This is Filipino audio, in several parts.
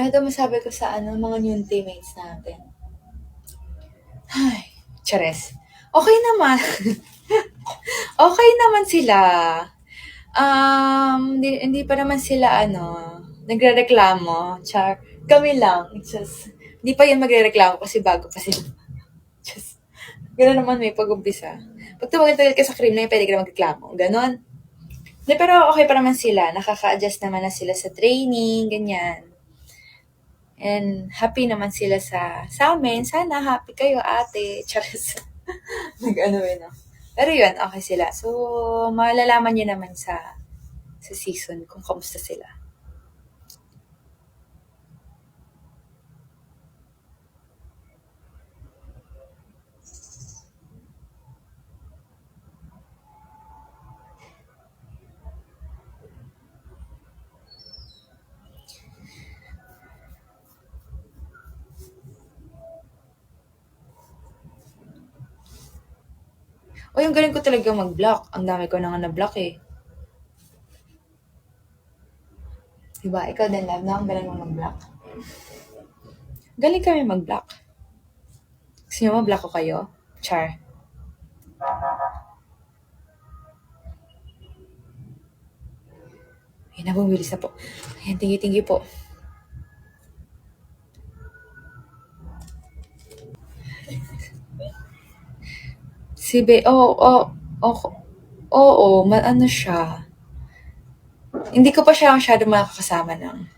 Ano daw masabi ko sa ano, mga new teammates natin? Ay, chares. Okay naman. okay naman sila. Um, hindi, hindi pa naman sila, ano, nagre-reklamo. Char. Kami lang. It's just, hindi pa yun magre-reklamo kasi bago pa sila. Just, gano'n naman may pag-umpisa. Pag tumagal-tagal ka sa cream na yun, pwede ka na magreklamo. Ganon. Hindi, pero okay pa naman sila. Nakaka-adjust naman na sila sa training, ganyan. And happy naman sila sa, sa amin. Sana happy kayo, ate. Charis. Nag-ano yun, no? Pero yun, okay sila. So, malalaman nyo naman sa sa season kung kamusta sila. O yung galing ko talaga mag-block. Ang dami ko na nga na-block eh. Diba? Ikaw din, love, na ang galing mo mag-block. Galing kami mag-block. Gusto nyo ma-block ko kayo? Char. Ayun na, bumilis na po. Ayan, tingi-tingi po. Si Be, oo, oh, oh, oo, oh, ma- ano siya. Hindi ko pa siya masyado makakasama ng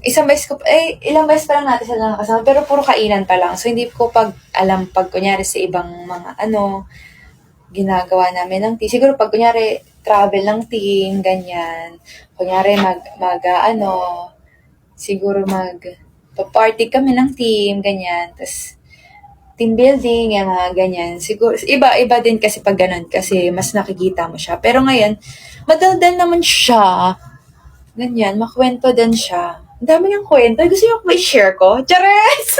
isang beses ko, eh, ilang beses pa lang natin sila nakakasama, pero puro kainan pa lang. So, hindi ko pag alam pag kunyari sa ibang mga ano, ginagawa namin ng team. Siguro pag kunyari travel ng team, ganyan. Kunyari mag, mag ano, siguro mag, party kami ng team, ganyan. Tapos, team building, yung mga ganyan. Siguro, iba, iba din kasi pag ganun, kasi mas nakikita mo siya. Pero ngayon, madaldal naman siya. Ganyan, makwento din siya. Ang dami niyang kwento. Gusto niyo may share ko? Chares!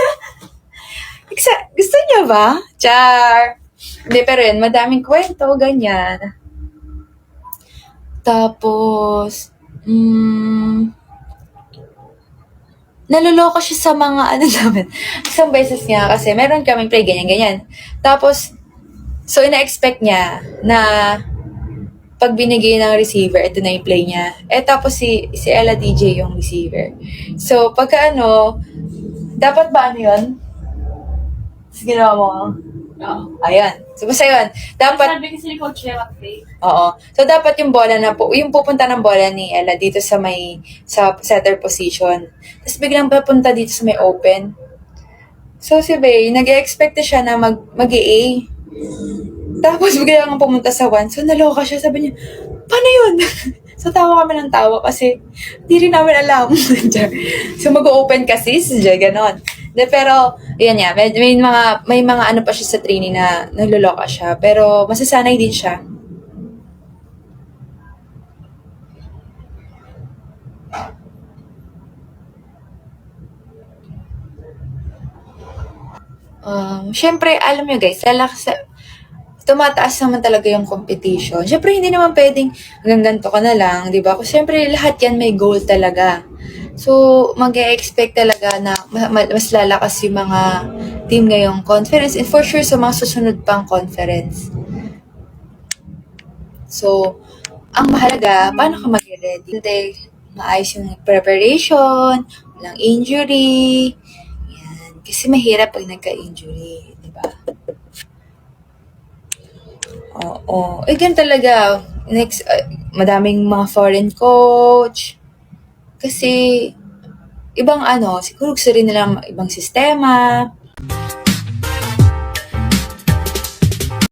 Gusto niyo ba? Char! Hindi, pero yun, madaming kwento, ganyan. Tapos, mm, naluloko siya sa mga ano namin. Isang beses nga kasi meron kaming play ganyan-ganyan. Tapos, so ina-expect niya na pag binigay ng receiver, ito na yung play niya. Eh tapos si, si Ella DJ yung receiver. So, pagka ano, dapat ba ano yun? Sige ginawa mo. Oo. Ayan. So, basta yun. Dapat, Sabi kasi ni Coach Play. Oo. So, dapat yung bola na po, yung pupunta ng bola ni Ella dito sa may, sa setter position. Tapos biglang papunta dito sa may open. So, si Bay, nag-expect na siya na mag, mag-A. Tapos biglang pumunta sa one. So, naloka siya. Sabi niya, paano yun? so, tawa kami ng tawa kasi di rin namin alam. so, mag-open kasi, siya, ganon. De, pero, yan nga, may, may, mga, may mga ano pa siya sa training na nagloloka siya. Pero, masasanay din siya. Um, Siyempre, alam nyo guys, sa, tumataas naman talaga yung competition. Siyempre, hindi naman pwedeng hanggang ganito ka na lang, di ba? Kasi siyempre, lahat yan may goal talaga. So, mag expect talaga na ma- ma- mas lalakas yung mga team ngayong conference and for sure sa mga susunod pang conference. So, ang mahalaga, paano ka mag-ready? Hindi, maayos yung preparation, walang injury, yan. Kasi mahirap pag nagka-injury, di ba? Oo. Eh, ganun talaga. Next, uh, madaming mga foreign coach. Kasi, ibang ano, siguro gusto rin nila ibang sistema.